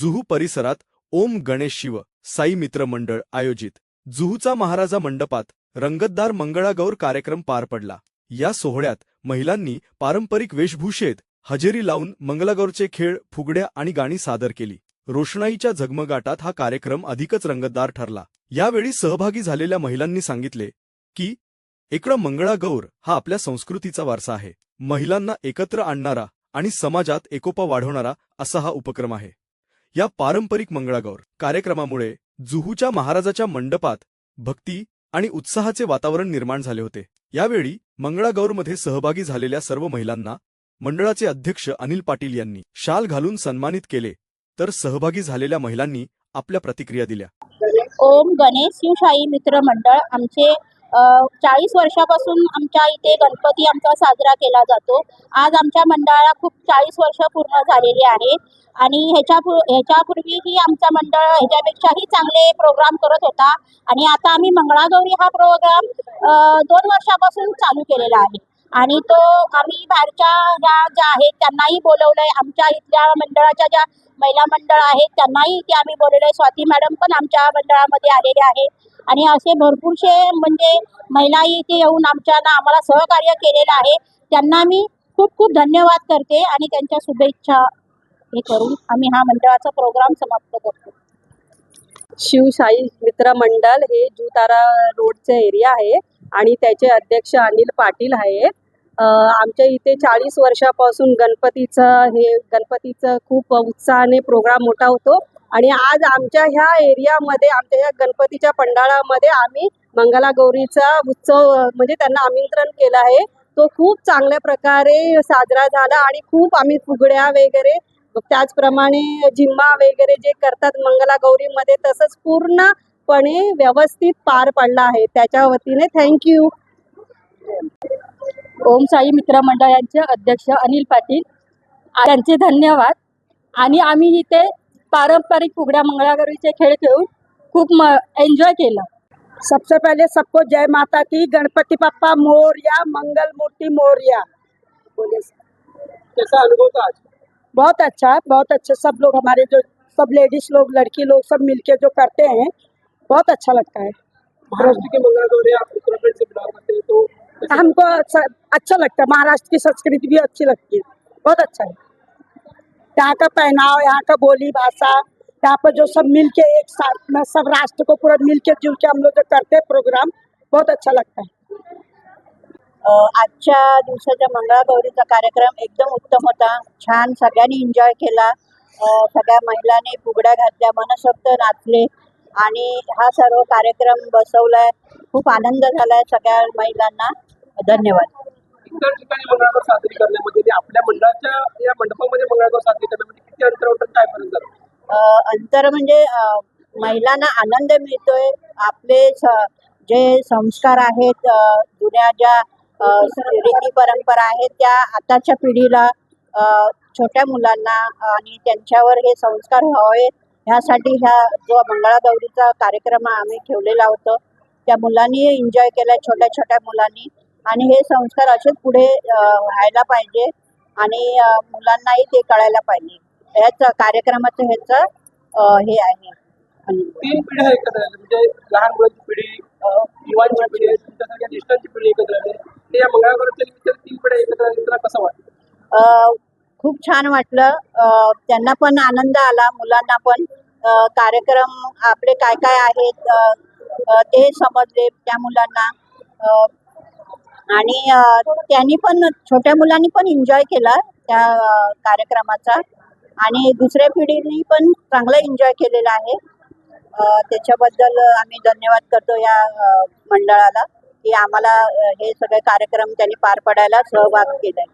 जुहू परिसरात ओम गणेश शिव साई मित्र मंडळ आयोजित. जुहूचा महाराजा मंडपात रंगतदार मंगळागौर कार्यक्रम पार पडला. या सोहळ्यात महिलांनी पारंपरिक वेशभूषेत हजेरी लावून मंगलागौरचे खेळ फुगड्या आणि गाणी सादर केली. रोषणाईच्या झगमगाटात हा कार्यक्रम अधिकच रंगतदार ठरला. यावेळी सहभागी झालेल्या महिलांनी सांगितले की इकडं मंगळागौर हा आपल्या संस्कृतीचा वारसा आहे. महिलांना एकत्र आणणारा आणि समाजात एकोपा वाढवणारा असा हा उपक्रम आहे. या पारंपरिक मंगळागौर कार्यक्रमामुळे जुहूच्या महाराजाच्या मंडपात भक्ती आणि उत्साहाचे वातावरण निर्माण झाले होते. यावेळी मंगळागौरमध्ये सहभागी झालेल्या सर्व महिलांना मंडळाचे अध्यक्ष अनिल पाटील यांनी शाल घालून सन्मानित केले तर सहभागी झालेल्या महिलांनी आपल्या प्रतिक्रिया दिल्या. ओम गणेश शिवशाही मित्र मंडळ आमचे चाळीस वर्षापासून आमच्या इथे गणपती आमचा साजरा केला जातो. आज आमच्या मंडळाला खूप चाळीस वर्ष पूर्ण झालेली आहे आणि ह्याच्या ह्याच्यापूर्वीही आमचा मंडळ ह्याच्यापेक्षाही चांगले प्रोग्राम करत होता आणि आता आम्ही मंगळागौरी हा प्रोग्राम दोन वर्षापासून चालू केलेला आहे. आणि तो आम्ही बाहेरच्या ह्या ज्या आहेत त्यांनाही बोलवलंय. आमच्या इथल्या मंडळाच्या ज्या महिला मंडळ आहेत त्यांनाही इथे आम्ही बोलवलंय. स्वाती मॅडम पण आमच्या मंडळामध्ये आलेले आहे आणि असे भरपूरसे म्हणजे महिला इथे येऊन आमच्याना आम्हाला सहकार्य केलेलं आहे. त्यांना मी खूप खूप धन्यवाद करते आणि त्यांच्या शुभेच्छा हे करून आम्ही हा मंडळाचा प्रोग्राम समाप्त करतो. शिवशाही मित्र मंडळ हे जुतारा रोडचे एरिया आहे आणि त्याचे अध्यक्ष अनिल पाटील आहेत. आमच्या इथे चाळीस वर्षापासून गणपतीचं हे गणपतीचं खूप उत्साहाने प्रोग्राम मोठा होतो. आणि आज आमच्या ह्या एरियामध्ये आमच्या ह्या गणपतीच्या पंडाळामध्ये आम्ही मंगलागौरीचा उत्सव म्हणजे त्यांना आमंत्रण केलं आहे. तो खूप चांगल्या प्रकारे साजरा झाला आणि खूप आम्ही फुगड्या वगैरे त्याचप्रमाणे जिम्मा वगैरे जे करतात मंगलागौरीमध्ये तसंच पूर्णपणे व्यवस्थित पार पडला आहे. त्याच्या वतीने थँक्यू ओम साई मित्र मंडळांचे अध्यक्ष अनिल पाटील त्यांचे धन्यवाद. आणि आम्ही इथे पारंपरिक फुगड्या मंगळागौरीचे खेळ खेळून खूप म एन्जॉय केलं. सबसे पहले सबको जय माता की गणपति पप्पा मोरया मंगल मूर्ति मोरया कैसा अनुभव था आज? बहुत अच्छा बहुत अच्छे। सब लोग हमारे जो सब लेडीज़ लोग लड़की लोग सब मिलके जो करते हैं बहुत अच्छा लगता है। महाराष्ट्र के मंगलगौर आप उत्तराखंड से बिलोंग करते हैं तो हमको अच्छा अच्छा लगता है। महाराष्ट्र की संस्कृति भी अच्छी लगती है। बहुत अच्छा है। यहाँ का पहनाव यहाँ का बोली भाषा यहाँ पर जो सब मिल के एक साथ में सब राष्ट्र को पूरा मिल के जुल के हम लोग जो करते हैं प्रोग्राम बहुत अच्छा लगता है। आजच्या दिवसाच्या मंगळागौरीचा कार्यक्रम एकदम उत्तम होता. छान सगळ्यांनी एन्जॉय केला. सगळ्या महिलांनी फुगड्या घातल्या मनसोक्त नाचले आणि हा सर्व कार्यक्रम बसवलाय. खूप आनंद झालाय सगळ्या महिलांना. धन्यवाद. इतर ठिकाणी मंगळागौर साजरी करण्यामध्ये आणि आपल्या मंडळाच्या या मंडपामध्ये मंगळागौर साजरी करण्यामध्ये किती अंतर होतं काय फरक झालं? अंतर म्हणजे महिलांना आनंद मिळतोय. आपले जे संस्कार आहेत जुन्या ज्या रीती परंपरा आहेत त्या आताच्या पिढीला छोट्या मुलांना आणि त्यांच्यावर हे संस्कार व्हावे ह्यासाठी ह्या जो मंगळागौरीचा कार्यक्रम आम्ही ठेवलेला होता त्या मुलांनी एन्जॉय केला छोट्या छोट्या मुलांनी. आणि हे संस्कार असेच पुढे व्हायला पाहिजे आणि मुलांनाही ते कळायला पाहिजे. ह्याच कार्यक्रमाचं ह्याचं हे आहे. तीन पिढ्या एकत्र म्हणजे लहान मुलांची पिढी युवांची पिढी तुमच्यासारख्या ज्येष्ठांची पिढी एकत्र आली. ते या निमित्ताने तीन पिढ्या एकत्र तुला कसं वाटतं अ, खूप छान वाटलं. त्यांना पण आनंद आला मुलांना पण. कार्यक्रम आपले काय काय आहेत ते समजले त्या मुलांना. आणि त्यांनी पण छोट्या मुलांनी पण एन्जॉय केला त्या कार्यक्रमाचा. आणि दुसऱ्या पिढीने पण चांगला एन्जॉय केलेला आहे. त्याच्याबद्दल आम्ही धन्यवाद करतो या मंडळाला की आम्हाला हे सगळे कार्यक्रम त्यांनी पार पडायला सहभाग केलाय.